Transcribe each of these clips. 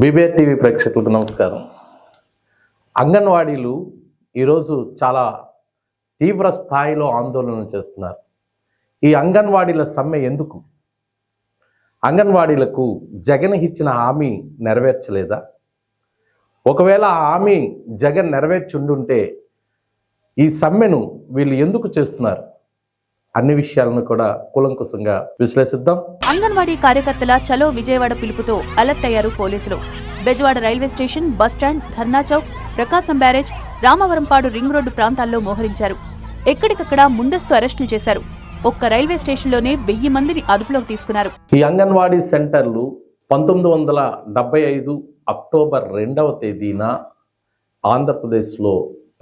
BBR TV ప్రేక్షకులకు నమస్కారం. అంగన్వాడీలు ఈరోజు చాలా తీవ్ర స్థాయిలో ఆందోళన చేస్తున్నారు. ఈ అంగన్వాడీల సమ్మె ఎందుకు? అంగన్వాడీలకు జగన్ ఇచ్చిన హామీ నెరవేర్చలేదా? ఒకవేళ ఆ హామీ జగన్ నెరవేర్చుండుంటే ఈ సమ్మెను వీళ్ళు ఎందుకు చేస్తున్నారు? అన్ని విషయాలను కూడా కూలంకుశంగా విశ్లేషిద్దాం. అంగన్వాడీ కార్యకర్తల చలో విజయవాడ పిలుపుతో అలర్ట్ అయ్యారు పోలీసులు. Bezawada railway station bus stand Dharna Chowk Prakasam barrage Ramavarappadu ring road ప్రాంతాల్లో మోహరించారు. ఎక్కడికక్కడ ముందస్తు అరెస్టులు చేశారు. ఒక్క రైల్వే స్టేషన్లోనే వెయ్యి మందిని అదుపులోకి తీసుకున్నారు. ఈ అంగన్వాడీ సెంటర్లు పంతొమ్మిది వందల డెబ్బై ఐదు అక్టోబర్ రెండవ తేదీన ఆంధ్రప్రదేశ్లో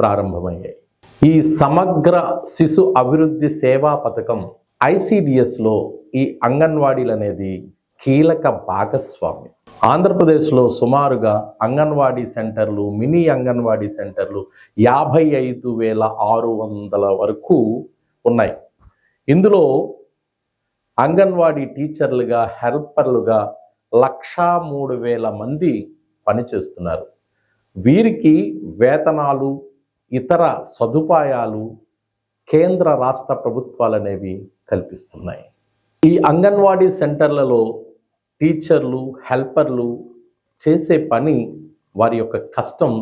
ప్రారంభమయ్యాయి. ఈ సమగ్ర శిశు అభివృద్ధి సేవా పథకం ఐసిడిఎస్లో ఈ అంగన్వాడీలు అనేది కీలక భాగస్వామి ఆంధ్రప్రదేశ్లో సుమారుగా అంగన్వాడీ సెంటర్లు మినీ అంగన్వాడీ సెంటర్లు యాభై ఐదు వేల ఆరు వందల వరకు ఉన్నాయి. ఇందులో అంగన్వాడీ టీచర్లుగా హెల్పర్లుగా లక్షా మూడు వేల మంది పనిచేస్తున్నారు. వీరికి వేతనాలు ఇతర సదుపాయాలు కేంద్ర రాష్ట్ర ప్రభుత్వాలు అనేవి కల్పిస్తున్నాయి. ఈ అంగన్వాడీ సెంటర్లలో టీచర్లు హెల్పర్లు చేసే పని వారి యొక్క కష్టం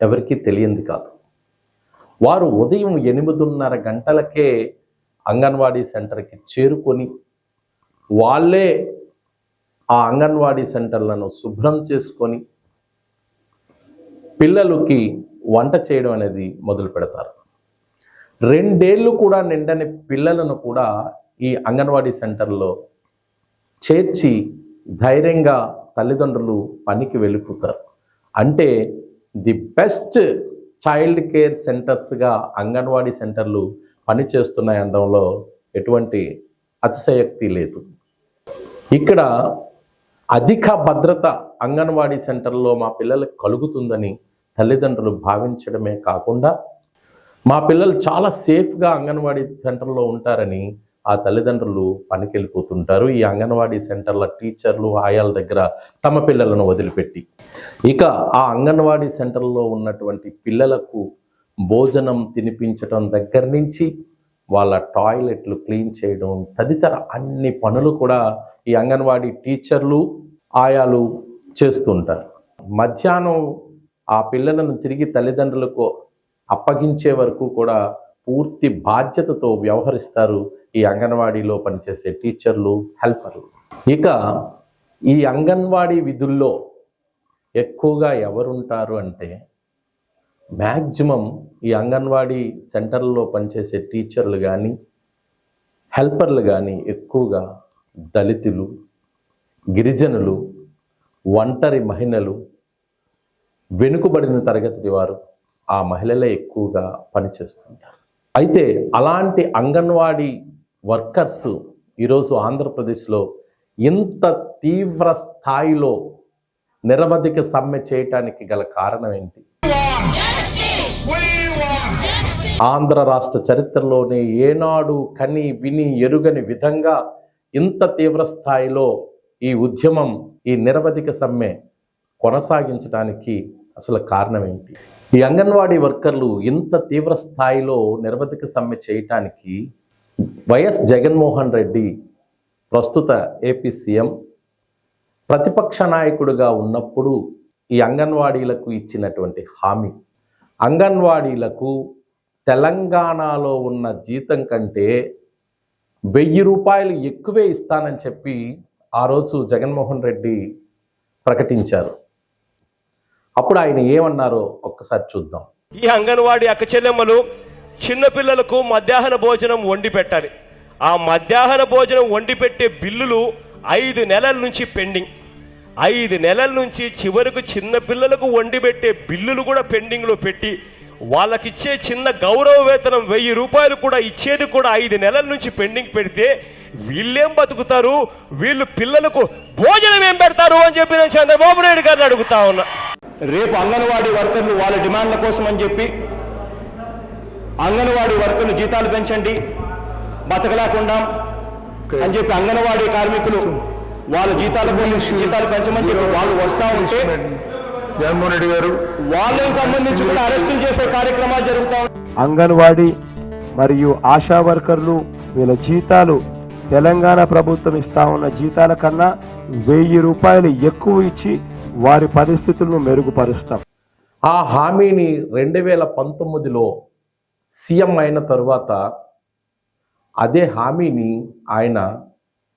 ఎవరికీ తెలియంది కాదు. వారు ఉదయం ఎనిమిదిన్నర గంటలకే అంగన్వాడీ సెంటర్కి చేరుకొని వాళ్ళే ఆ అంగన్వాడీ సెంటర్లను శుభ్రం చేసుకొని పిల్లలకి వంట చేయడం అనేది మొదలు పెడతారు. రెండేళ్ళు కూడా నిండని పిల్లలను కూడా ఈ అంగన్వాడీ సెంటర్లో చేర్చి ధైర్యంగా తల్లిదండ్రులు పనికి వెళ్ళిపోతారు. అంటే ది బెస్ట్ చైల్డ్ కేర్ సెంటర్స్గా అంగన్వాడీ సెంటర్లు పనిచేస్తున్నాయి అనడంలో ఎటువంటి అతిశయక్తి లేదు. ఇక్కడ అధిక భద్రత అంగన్వాడీ సెంటర్లో మా పిల్లలకు కలుగుతుందని తల్లిదండ్రులు భావించడమే కాకుండా మా పిల్లలు చాలా సేఫ్గా అంగన్వాడీ సెంటర్లో ఉంటారని ఆ తల్లిదండ్రులు పనికి వెళ్ళిపోతుంటారు ఈ అంగన్వాడీ సెంటర్ల టీచర్లు ఆయాల దగ్గర తమ పిల్లలను వదిలిపెట్టి. ఇక ఆ అంగన్వాడీ సెంటర్లో ఉన్నటువంటి పిల్లలకు భోజనం తినిపించడం దగ్గర నుంచి వాళ్ళ టాయిలెట్లు క్లీన్ చేయడం తదితర అన్ని పనులు కూడా ఈ అంగన్వాడీ టీచర్లు ఆయాలు చేస్తుంటారు. మధ్యాహ్నం ఆ పిల్లలను తిరిగి తల్లిదండ్రులకు అప్పగించే వరకు కూడా పూర్తి బాధ్యతతో వ్యవహరిస్తారు. ఈ అంగన్వాడీలో పనిచేసే టీచర్లు హెల్పర్లు. ఇక ఈ అంగన్వాడీ విధుల్లో ఎక్కువగా ఎవరుంటారు అంటే మ్యాక్సిమం ఈ అంగన్వాడీ సెంటర్లో పనిచేసే టీచర్లు కానీ హెల్పర్లు కానీ ఎక్కువగా దళితులు గిరిజనులు ఒంటరి మహిళలు వెనుకబడిన తరగతి వారు ఆ మహిళలే ఎక్కువగా పనిచేస్తుంటారు. అయితే అలాంటి అంగన్వాడీ వర్కర్స్ ఈరోజు ఆంధ్రప్రదేశ్లో ఇంత తీవ్ర స్థాయిలో నిరవధిక సమ్మె చేయటానికి గల కారణం ఏంటి? ఆంధ్ర రాష్ట్ర చరిత్రలోనే ఏనాడు కని విని ఎరుగని విధంగా ఇంత తీవ్ర స్థాయిలో ఈ ఉద్యమం ఈ నిరవధిక సమ్మె కొనసాగించడానికి అసలు కారణం ఏంటి ఈ అంగన్వాడీ వర్కర్లు ఇంత తీవ్ర స్థాయిలో నిరవధిక సమ్మె చేయటానికి వైఎస్ జగన్మోహన్ రెడ్డి ప్రస్తుత ఏపీ సీఎం ప్రతిపక్ష నాయకుడిగా ఉన్నప్పుడు ఈ అంగన్వాడీలకు ఇచ్చినటువంటి హామీ. అంగన్వాడీలకు తెలంగాణలో ఉన్న జీతం కంటే వెయ్యి రూపాయలు ఎక్కువే ఇస్తానని చెప్పి ఆ రోజు జగన్మోహన్ రెడ్డి ప్రకటించారు. అప్పుడు ఆయన ఏమన్నారో ఒక్కసారి చూద్దాం. ఈ అంగన్వాడీ అక్క చెల్లెమ్మలు చిన్నపిల్లలకు మధ్యాహ్న భోజనం వండి పెట్టాలి. ఆ మధ్యాహ్న భోజనం వండి పెట్టే బిల్లులు ఐదు నెలల నుంచి పెండింగ్. ఐదు నెలల నుంచి చివరకు చిన్న పిల్లలకు వండి పెట్టే బిల్లులు కూడా పెండింగ్లో పెట్టి వాళ్ళకిచ్చే చిన్న గౌరవ వేతనం వెయ్యి రూపాయలు కూడా ఇచ్చేది కూడా ఐదు నెలల నుంచి పెండింగ్ పెడితే వీళ్ళేం బతుకుతారు? వీళ్ళు పిల్లలకు భోజనం ఏం పెడతారు అని చెప్పి నేను చంద్రబాబు నాయుడు గారిని అడుగుతా ఉన్నా. రేపు అంగన్వాడీ వర్కర్లు వాళ్ళ డిమాండ్ల కోసం అని చెప్పి అంగన్వాడీ వర్కర్లు జీతాలు పెంచండి బతకలేకుండా అని చెప్పి అంగన్వాడీ కార్మికులు వాళ్ళ జీతాల కోసం జీతాలు పెంచమని చెప్పి వాళ్ళు వస్తా ఉంటే జగన్మోహన్ రెడ్డి గారు వాళ్ళకి సంబంధించి కూడా అరెస్టులు చేసే కార్యక్రమాలు జరుగుతా ఉన్నాయి. అంగన్వాడీ మరియు ఆశా వర్కర్లు వీళ్ళ జీతాలు తెలంగాణ ప్రభుత్వం ఇస్తా ఉన్న జీతాల కన్నా వెయ్యి రూపాయలు ఎక్కువ ఇచ్చి వారి పరిస్థితులను మెరుగుపరుస్తాం. ఆ హామీని రెండు వేల పంతొమ్మిదిలో సీఎం అయిన తరువాత అదే హామీని ఆయన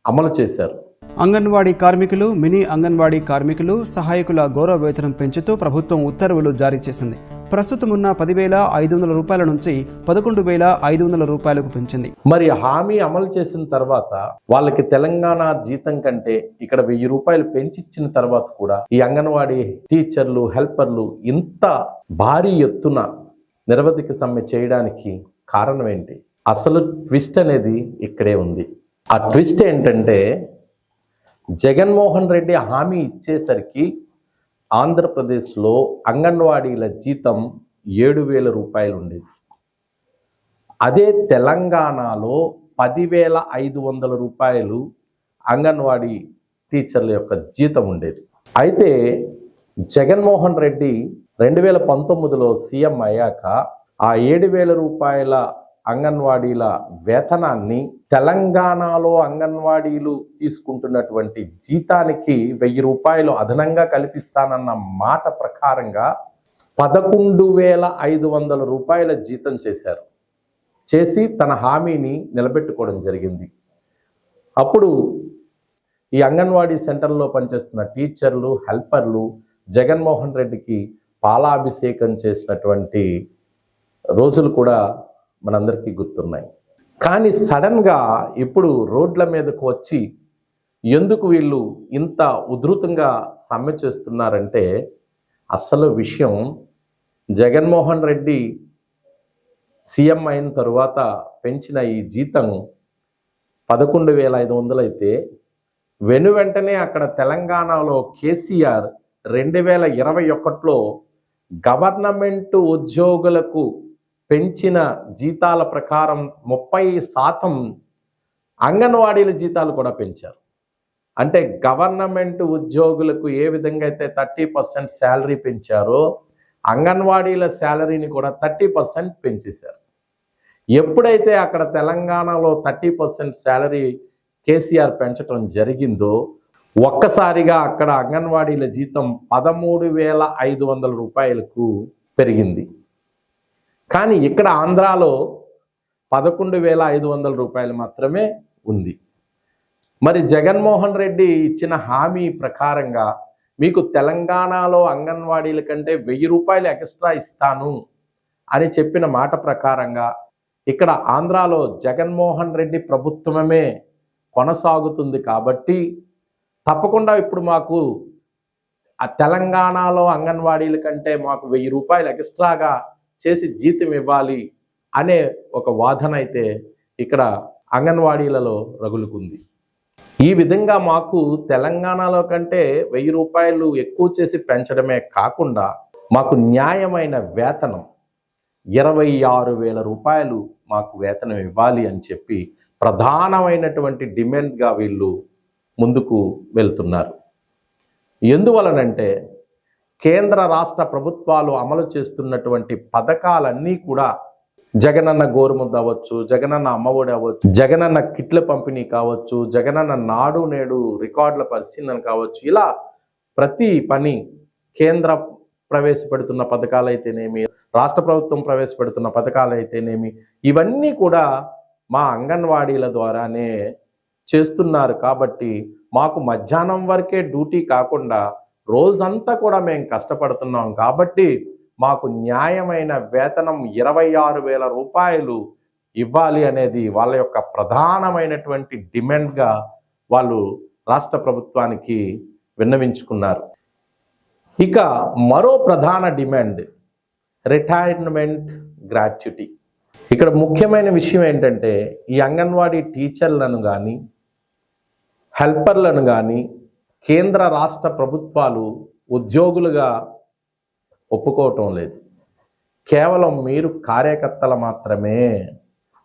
అమలు చేశారు. అంగన్వాడీ కార్మికులు మినీ అంగన్వాడీ కార్మికులు సహాయకుల గౌరవ వేతనం పెంచుతూ ప్రభుత్వం ఉత్తర్వులు జారీ చేసింది. ప్రస్తుతం ఉన్న పదివేల ఐదు వందల రూపాయల నుంచి పదకొండు వేల ఐదు వందల రూపాయలకు పెంచింది. మరి హామీ అమలు చేసిన తర్వాత వాళ్ళకి తెలంగాణ జీతం కంటే ఇక్కడ వెయ్యి రూపాయలు పెంచిచ్చిన తర్వాత కూడా ఈ అంగన్వాడీ టీచర్లు హెల్పర్లు ఇంత భారీ ఎత్తున నిరవధిక సమ్మె చేయడానికి కారణం ఏంటి? అసలు ట్విస్ట్ అనేది ఇక్కడే ఉంది. ఆ ట్విస్ట్ ఏంటంటే జగన్మోహన్ రెడ్డి హామీ ఇచ్చేసరికి ఆంధ్రప్రదేశ్లో అంగన్వాడీల జీతం ఏడు వేల రూపాయలు ఉండేది. అదే తెలంగాణలో పదివేల ఐదు వందల రూపాయలు అంగన్వాడీ టీచర్ల యొక్క జీతం ఉండేది. అయితే జగన్మోహన్ రెడ్డి రెండు వేల పంతొమ్మిదిలో సీఎం అయ్యాక ఆ ఏడు వేల రూపాయల అంగన్వాడీల వేతనాన్ని తెలంగాణలో అంగన్వాడీలు తీసుకుంటున్నటువంటి జీతానికి వెయ్యి రూపాయలు అదనంగా కల్పిస్తానన్న మాట ప్రకారంగా పదకొండు వేల ఐదు వందల రూపాయల జీతం చేశారు. చేసి తన హామీని నిలబెట్టుకోవడం జరిగింది. అప్పుడు ఈ అంగన్వాడీ సెంటర్లో పనిచేస్తున్న టీచర్లు హెల్పర్లు జగన్మోహన్ రెడ్డికి పాలాభిషేకం చేసినటువంటి రోజులు కూడా మనందరికీ గుర్తున్నాయి. కానీ సడన్గా ఇప్పుడు రోడ్ల మీదకు వచ్చి ఎందుకు వీళ్ళు ఇంత ఉధృతంగా సమ్మె చేస్తున్నారంటే అసలు విషయం జగన్మోహన్ రెడ్డి సీఎం అయిన తరువాత పెంచిన ఈ జీతం పదకొండు వేల ఐదు వందలు అయితే వెను వెంటనే అక్కడ తెలంగాణలో కేసీఆర్ రెండు వేల ఇరవై ఒకటిలో గవర్నమెంట్ ఉద్యోగులకు పెంచిన జీతాల ప్రకారం ముప్పై శాతం అంగన్వాడీల జీతాలు కూడా పెంచారు. అంటే గవర్నమెంట్ ఉద్యోగులకు ఏ విధంగా అయితే థర్టీ పర్సెంట్ శాలరీ పెంచారో అంగన్వాడీల శాలరీని కూడా థర్టీ పర్సెంట్ పెంచేశారు. ఎప్పుడైతే అక్కడ తెలంగాణలో థర్టీ పర్సెంట్ శాలరీ కేసీఆర్ పెంచడం జరిగిందో ఒక్కసారిగా అక్కడ అంగన్వాడీల జీతం పదమూడు వేల ఐదు వందల రూపాయలకు పెరిగింది. కానీ ఇక్కడ ఆంధ్రాలో పదకొండు వేల ఐదు వందల రూపాయలు మాత్రమే ఉంది. మరి జగన్మోహన్ రెడ్డి ఇచ్చిన హామీ ప్రకారంగా మీకు తెలంగాణలో అంగన్వాడీల కంటే వెయ్యి రూపాయలు ఎక్స్ట్రా ఇస్తాను అని చెప్పిన మాట ప్రకారంగా ఇక్కడ ఆంధ్రాలో జగన్మోహన్ రెడ్డి ప్రభుత్వమే కొనసాగుతుంది కాబట్టి తప్పకుండా ఇప్పుడు మాకు ఆ తెలంగాణలో అంగన్వాడీల కంటే మాకు వెయ్యి రూపాయలు ఎక్స్ట్రాగా చేసి జీతం ఇవ్వాలి అనే ఒక వాదన అయితే ఇక్కడ అంగన్వాడీలలో రగులుకుంది. ఈ విధంగా మాకు తెలంగాణలో కంటే వెయ్యి రూపాయలు ఎక్కువ చేసి పెంచడమే కాకుండా మాకు న్యాయమైన వేతనం ఇరవై ఆరు వేల రూపాయలు మాకు వేతనం ఇవ్వాలి అని చెప్పి ప్రధానమైనటువంటి డిమాండ్గా వీళ్ళు ముందుకు వెళ్తున్నారు. ఎందువలనంటే కేంద్ర రాష్ట్ర ప్రభుత్వాలు అమలు చేస్తున్నటువంటి పథకాలన్నీ కూడా జగనన్న గోరుముద్ద అవ్వచ్చు జగనన్న అమ్మఒడి అవ్వచ్చు జగనన్న కిట్ల పంపిణీ కావచ్చు జగనన్న నాడు నేడు రికార్డుల పరిశీలన కావచ్చు. ఇలా ప్రతి పని కేంద్ర ప్రవేశపెడుతున్న పథకాలు అయితేనేమి రాష్ట్ర ప్రభుత్వం ప్రవేశపెడుతున్న పథకాలు అయితేనేమి ఇవన్నీ కూడా మా అంగన్వాడీల ద్వారానే చేస్తున్నారు. కాబట్టి మాకు మధ్యాహ్నం వరకే డ్యూటీ కాకుండా రోజంతా కూడా మేము కష్టపడుతున్నాం కాబట్టి మాకు న్యాయమైన వేతనం ఇరవై ఆరు వేల రూపాయలు ఇవ్వాలి అనేది వాళ్ళ యొక్క ప్రధానమైనటువంటి డిమాండ్గా వాళ్ళు రాష్ట్ర ప్రభుత్వానికి విన్నవించుకున్నారు. ఇక మరో ప్రధాన డిమాండ్ రిటైర్మెంట్ గ్రాట్యుటీ. ఇక్కడ ముఖ్యమైన విషయం ఏంటంటే ఈ అంగన్వాడీ టీచర్లను కానీ హెల్పర్లను కానీ కేంద్ర రాష్ట్ర ప్రభుత్వాలు ఉద్యోగులుగా ఒప్పుకోవటం లేదు. కేవలం మీరు కార్యకర్తలు మాత్రమే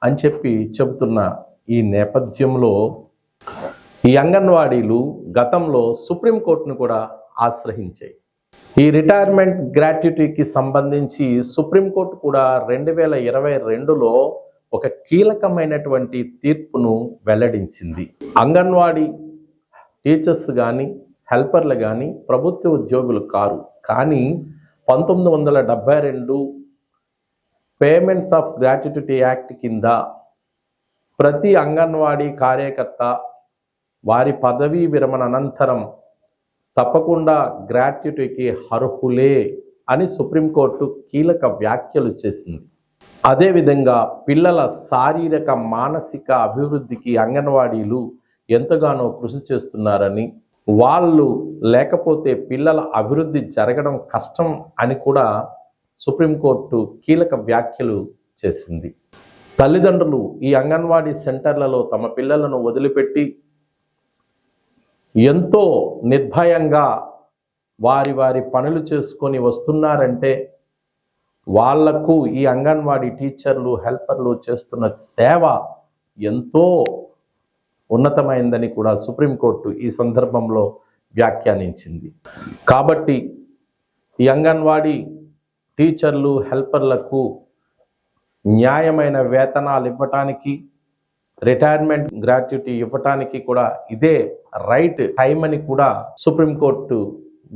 అని చెప్పి చెబుతున్న ఈ నేపథ్యంలో ఈ అంగన్వాడీలు గతంలో సుప్రీంకోర్టును కూడా ఆశ్రయించాయి. ఈ రిటైర్మెంట్ గ్రాట్యుటీకి సంబంధించి సుప్రీంకోర్టు కూడా రెండు వేల ఇరవై రెండులో ఒక కీలకమైనటువంటి తీర్పును వెల్లడించింది. అంగన్వాడీ టీచర్స్ కానీ హెల్పర్లు కానీ ప్రభుత్వ ఉద్యోగులు కారు. కానీ పంతొమ్మిది వందల డెబ్బై రెండు పేమెంట్స్ ఆఫ్ గ్రాట్యుటీ యాక్ట్ కింద ప్రతి అంగన్వాడీ కార్యకర్త వారి పదవీ విరమణ అనంతరం తప్పకుండా గ్రాట్యుటీకి అర్హులే అని సుప్రీంకోర్టు కీలక వ్యాఖ్యలు చేసింది. అదేవిధంగా పిల్లల శారీరక మానసిక అభివృద్ధికి అంగన్వాడీలు ఎంతగానో కృషి చేస్తున్నారని వాళ్ళు లేకపోతే పిల్లల అభివృద్ధి జరగడం కష్టం అని కూడా సుప్రీంకోర్టు కీలక వ్యాఖ్యలు చేసింది. తల్లిదండ్రులు ఈ అంగన్వాడీ సెంటర్లలో తమ పిల్లలను వదిలిపెట్టి ఎంతో నిర్భయంగా వారి వారి పనులు చేసుకొని వస్తున్నారంటే వాళ్ళకు ఈ అంగన్వాడీ టీచర్లు హెల్పర్లు చేస్తున్న సేవ ఎంతో ఉన్నతమైందని కూడా సుప్రీంకోర్టు ఈ సందర్భంలో వ్యాఖ్యానించింది. కాబట్టి ఈ అంగన్వాడీ టీచర్లు హెల్పర్లకు న్యాయమైన వేతనాలు ఇవ్వటానికి రిటైర్మెంట్ గ్రాట్యుటీ ఇవ్వటానికి కూడా ఇదే రైట్ టైం అని కూడా సుప్రీంకోర్టు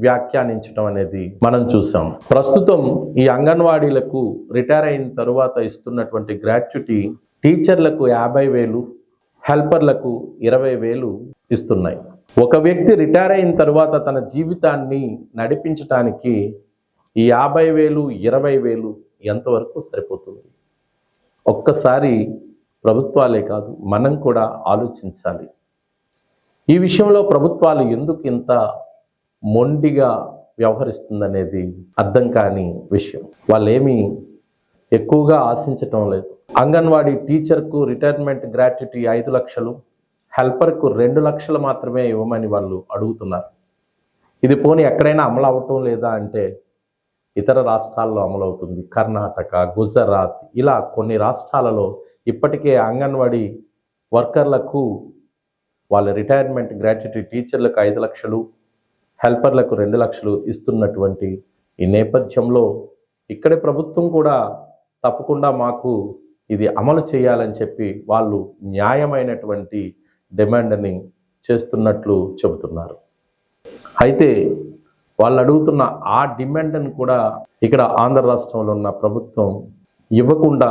వ్యాఖ్యానించడం అనేది మనం చూసాం. ప్రస్తుతం ఈ అంగన్వాడీలకు రిటైర్ అయిన తరువాత ఇస్తున్నటువంటి గ్రాట్యుటీ టీచర్లకు యాభై వేలు హెల్పర్లకు ఇరవై వేలు ఇస్తున్నాయి. ఒక వ్యక్తి రిటైర్ అయిన తర్వాత తన జీవితాన్ని నడిపించటానికి ఈ యాభై వేలు ఇరవై వేలు ఎంతవరకు సరిపోతుంది? ఒక్కసారి ప్రభుత్వాలే కాదు మనం కూడా ఆలోచించాలి. ఈ విషయంలో ప్రభుత్వాలు ఎందుకు ఇంత మొండిగా వ్యవహరిస్తుందనేది అర్థం కాని విషయం. వాళ్ళేమీ ఎక్కువగా ఆశించటం లేదు. అంగన్వాడీ టీచర్కు రిటైర్మెంట్ గ్రాట్యుటీ ఐదు లక్షలు హెల్పర్కు రెండు లక్షలు మాత్రమే ఇవ్వమని వాళ్ళు అడుగుతున్నారు. ఇది పోనీ ఎక్కడైనా అమలు అవటం లేదా అంటే ఇతర రాష్ట్రాల్లో అమలవుతుంది. కర్ణాటక గుజరాత్ ఇలా కొన్ని రాష్ట్రాలలో ఇప్పటికే అంగన్వాడీ వర్కర్లకు వాళ్ళ రిటైర్మెంట్ గ్రాట్యుటీ టీచర్లకు ఐదు లక్షలు హెల్పర్లకు రెండు లక్షలు ఇస్తున్నటువంటి ఈ నేపథ్యంలో ఇక్కడ ప్రభుత్వం కూడా తప్పకుండా మాకు ఇది అమలు చేయాలని చెప్పి వాళ్ళు న్యాయమైనటువంటి డిమాండ్ని చేస్తున్నట్లు చెబుతున్నారు. అయితే వాళ్ళు అడుగుతున్న ఆ డిమాండ్ని కూడా ఇక్కడ ఆంధ్ర రాష్ట్రంలో ఉన్న ప్రభుత్వం ఇవ్వకుండా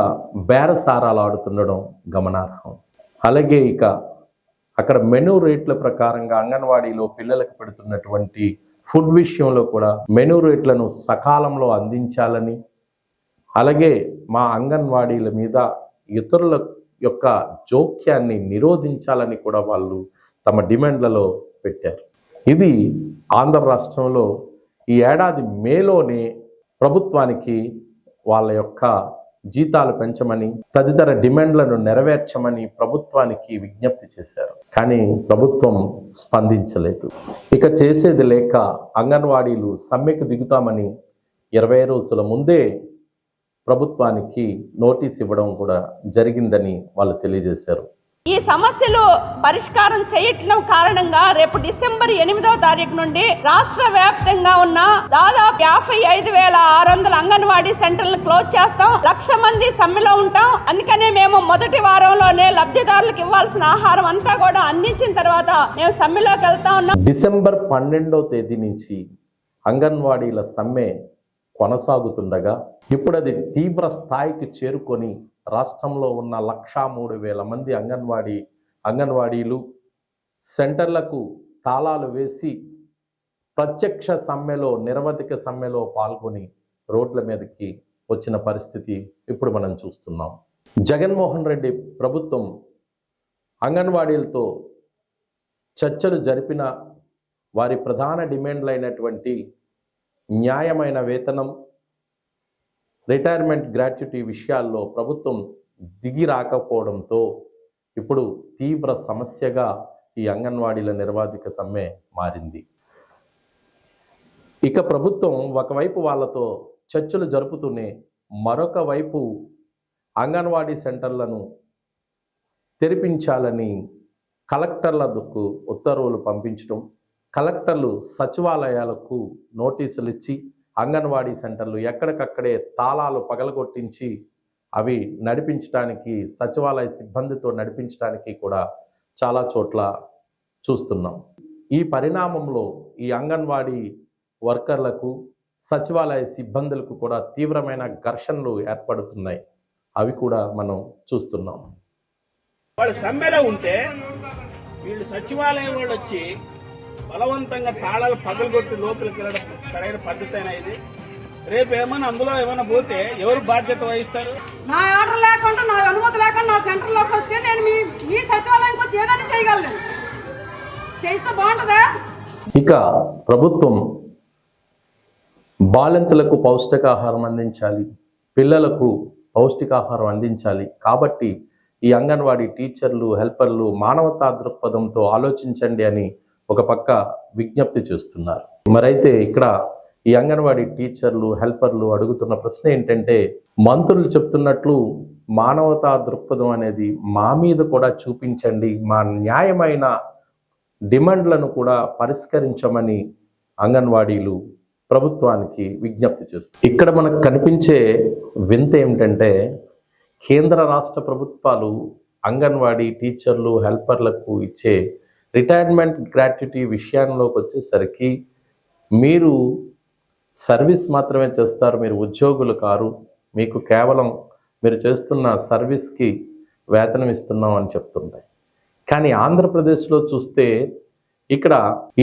బేరసారాలు ఆడుతుండడం గమనార్హం. అలాగే ఇక అక్కడ మెనూ రేట్ల ప్రకారంగా అంగన్వాడీలో పిల్లలకు పెడుతున్నటువంటి ఫుడ్ విషయంలో కూడా మెనూ రేట్లను సకాలంలో అందించాలని అలాగే మా అంగన్వాడీల మీద ఇతరుల యొక్క జోక్యాన్ని నిరోధించాలని కూడా వాళ్ళు తమ డిమాండ్లలో పెట్టారు. ఇది ఆంధ్ర రాష్ట్రంలో ఈ ఏడాది మేలోనే ప్రభుత్వానికి వాళ్ళ యొక్క జీతాలు పెంచమని తదితర డిమాండ్లను నెరవేర్చమని ప్రభుత్వానికి విజ్ఞప్తి చేశారు. కానీ ప్రభుత్వం స్పందించలేదు. ఇక చేసేది లేక అంగన్వాడీలు సమ్మెకు దిగుతామని ఇరవై రోజుల ముందే ప్రభుత్వానికి నోటీస్ ఇవ్వడం కూడా జరిగిందని వాళ్ళు తెలియజేశారు. ఈ సమస్యలు పరిష్కారం చేయటం కారణంగా రేపు డిసెంబర్ ఎనిమిదవ తారీఖు నుండి రాష్ట్ర వ్యాప్తంగా ఉన్న దాదాపు యాభై ఐదు వేల ఆరు వందల అంగన్వాడీ సెంటర్లను క్లోజ్ చేస్తాం. లక్ష మంది సమ్మెలో ఉంటాం. అందుకనే మేము మొదటి వారంలోనే లబ్ధిదారులకు ఇవ్వాల్సిన ఆహారం అంతా కూడా అందించిన తర్వాత మేము సమ్మెలోకి వెళ్తా ఉన్నాం. డిసెంబర్ పన్నెండో తేదీ నుంచి అంగన్వాడీల సమ్మె కొనసాగుతుండగా ఇప్పుడు అది తీవ్ర స్థాయికి చేరుకొని రాష్ట్రంలో ఉన్న లక్షా మూడు వేల మంది అంగన్వాడీ అంగన్వాడీలు సెంటర్లకు తాళాలు వేసి ప్రత్యక్ష సమ్మెలో నిరవధిక సమ్మెలో పాల్గొని రోడ్ల మీదకి వచ్చిన పరిస్థితి ఇప్పుడు మనం చూస్తున్నాం. జగన్మోహన్ రెడ్డి ప్రభుత్వం అంగన్వాడీలతో చర్చలు జరిపిన వారి ప్రధాన డిమాండ్లైనటువంటి న్యాయమైన వేతనం రిటైర్మెంట్ గ్రాట్యుటీ విషయాల్లో ప్రభుత్వం దిగి రాకపోవడంతో ఇప్పుడు తీవ్ర సమస్యగా ఈ అంగన్వాడీల నిర్వాధిక సమ్మె మారింది. ఇక ప్రభుత్వం ఒకవైపు వాళ్ళతో చర్చలు జరుపుతూనే మరొక వైపు అంగన్వాడీ సెంటర్లను తెరిపించాలని కలెక్టర్లకు ఉత్తర్వులు పంపించడం కలెక్టర్లు సచివాలయాలకు నోటీసులు ఇచ్చి అంగన్వాడీ సెంటర్లు ఎక్కడికక్కడే తాళాలు పగలగొట్టించి అవి నడిపించడానికి సచివాలయ సిబ్బందితో నడిపించడానికి కూడా చాలా చోట్ల చూస్తున్నాం. ఈ పరిణామంలో ఈ అంగన్వాడీ వర్కర్లకు సచివాలయ సిబ్బందులకు కూడా తీవ్రమైన ఘర్షణలు ఏర్పడుతున్నాయి. అవి కూడా మనం చూస్తున్నాం. వాళ్ళు సమ్మెలో ఉంటే వీళ్ళు సచివాలయం వాళ్ళు వచ్చి బలవంతంగా తాళాలు పగలగొట్టి లోపలికి వెళ్ళడం సరైన పద్ధతి అయినా ఇది. రేపు ఏమైనా అందులో ఏమైనా పోతే ఎవరు బాధ్యత వహిస్తారు? నా ఆర్డర్ లేకుండా నా అనుమతి లేకుండా నా సెంటర్లోకి వస్తే నేను మీ మీ సచివాలయానికి వచ్చి ఏదైనా చేయగలను. చేస్తే బాగుంటుందా? ఇక ప్రభుత్వం బాలింతలకు పౌష్టికాహారం అందించాలి పిల్లలకు పౌష్టికాహారం అందించాలి. కాబట్టి ఈ అంగన్వాడీ టీచర్లు హెల్పర్లు మానవతా దృక్పథంతో ఆలోచించండి అని ఒక పక్క విజ్ఞప్తి చేస్తున్నారు. మరైతే ఇక్కడ ఈ అంగన్వాడీ టీచర్లు హెల్పర్లు అడుగుతున్న ప్రశ్న ఏంటంటే మంత్రులు చెప్తున్నట్లు మానవతా దృక్పథం అనేది మా మీద కూడా చూపించండి మా న్యాయమైన డిమాండ్లను కూడా పరిష్కరించమని అంగన్వాడీలు ప్రభుత్వానికి విజ్ఞప్తి చేస్తారు ఇక్కడ మనకు కనిపించే వింత ఏమిటంటే కేంద్ర రాష్ట్ర ప్రభుత్వాలు అంగన్వాడీ టీచర్లు హెల్పర్లకు ఇచ్చే రిటైర్మెంట్ గ్రాట్యుటీ విషయంలోకి వచ్చేసరికి మీరు సర్వీస్ మాత్రమే చేస్తారు మీరు ఉద్యోగులు కారు మీకు కేవలం మీరు చేస్తున్న సర్వీస్కి వేతనం ఇస్తున్నాం అని చెప్తుంటాయి. కానీ ఆంధ్రప్రదేశ్లో చూస్తే ఇక్కడ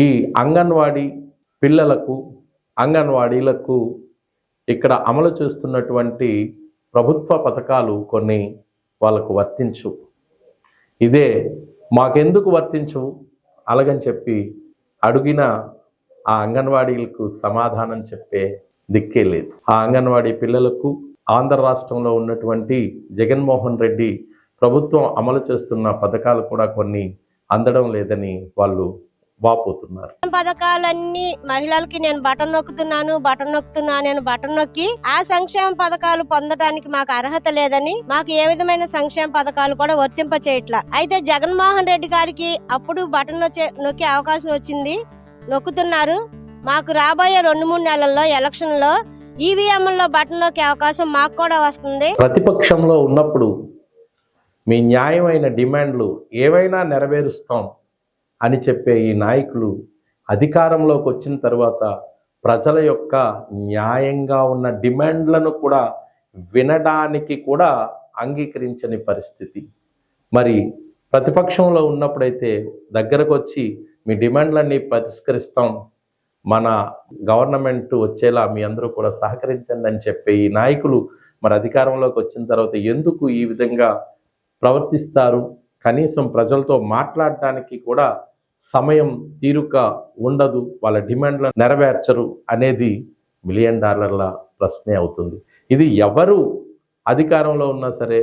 ఈ అంగన్వాడీ పిల్లలకు అంగన్వాడీలకు ఇక్కడ అమలు చేస్తున్నటువంటి ప్రభుత్వ పథకాలు కొన్ని వాళ్ళకు వర్తించు. ఇదే మాకెందుకు వర్తించవు? అలాగని చెప్పి అడిగిన ఆ అంగన్వాడీలకు సమాధానం చెప్పే దిక్కే లేదు. ఆ అంగన్వాడీ పిల్లలకు ఆంధ్ర రాష్ట్రంలో ఉన్నటువంటి జగన్మోహన్ రెడ్డి ప్రభుత్వం అమలు చేస్తున్న పథకాలు కూడా కొన్ని అందడం లేదని వాళ్ళు వాపోతున్నారు. పథకాలన్నీ మహిళలకి నేను బటన్ నొక్కుతున్నాను బటన్ నొక్కుతున్నా నేను బటన్ నొక్కి ఆ సంక్షేమ పథకాలు పొందడానికి మాకు అర్హత లేదని మాకు ఏ విధమైన సంక్షేమ పథకాలు కూడా వర్తింప చేయట్లా అయితే జగన్మోహన్ రెడ్డి గారికి అప్పుడు బటన్ నొచ్చే- నొక్కే అవకాశం వచ్చింది. నొక్కుతున్నారు. మాకు రాబోయే రెండు మూడు నెలల్లో ఎలక్షన్లో ఈవీఎంలో బటన్ నొక్కే అవకాశం మాకు కూడా వస్తుంది. ప్రతిపక్షంలో ఉన్నప్పుడు మీ న్యాయమైన డిమాండ్లు ఏవైనా నెరవేరుస్తాం. అని చెప్పే ఈ నాయకులు అధికారంలోకి వచ్చిన తర్వాత ప్రజల యొక్క న్యాయంగా ఉన్న డిమాండ్లను కూడా వినడానికి కూడా అంగీకరించని పరిస్థితి. మరి ప్రతిపక్షంలో ఉన్నప్పుడైతే దగ్గరకు వచ్చి మీ డిమాండ్లన్నీ పరిష్కరిస్తాం మన గవర్నమెంట్ వచ్చేలా మీ అందరూ కూడా సహకరించండి అని చెప్పే ఈ నాయకులు మరి అధికారంలోకి వచ్చిన తర్వాత ఎందుకు ఈ విధంగా ప్రవర్తిస్తారు? కనీసం ప్రజలతో మాట్లాడటానికి కూడా సమయం తీరుక ఉండదు వాళ్ళ డిమాండ్లను నెరవేర్చరు అనేది మిలియన్ డాలర్ల ప్రశ్నే అవుతుంది. ఇది ఎవరు అధికారంలో ఉన్నా సరే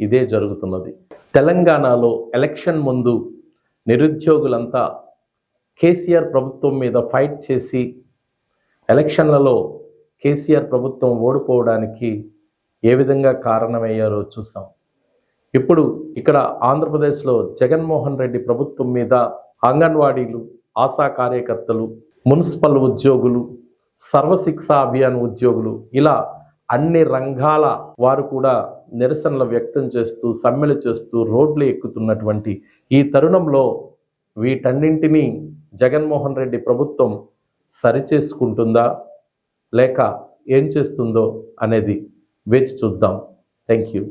ఇదే జరుగుతున్నది. తెలంగాణలో ఎలక్షన్ ముందు నిరుద్యోగులంతా కేసీఆర్ ప్రభుత్వం మీద ఫైట్ చేసి ఎలక్షన్లలో కేసీఆర్ ప్రభుత్వం ఓడిపోవడానికి ఏ విధంగా కారణమయ్యారో చూసాం. ఇప్పుడు ఇక్కడ ఆంధ్రప్రదేశ్లో జగన్మోహన్ రెడ్డి ప్రభుత్వం మీద అంగన్వాడీలు ఆశా కార్యకర్తలు మున్సిపల్ ఉద్యోగులు సర్వశిక్షా అభియాన్ ఉద్యోగులు ఇలా అన్ని రంగాల వారు కూడా నిరసనలు వ్యక్తం చేస్తూ సమ్మెలు చేస్తూ రోడ్లు ఎక్కుతున్నటువంటి ఈ తరుణంలో వీటన్నింటినీ జగన్మోహన్ రెడ్డి ప్రభుత్వం సరిచేసుకుంటుందా? లేక ఏం చేస్తుందో అనేది వేచి చూద్దాం. Thank you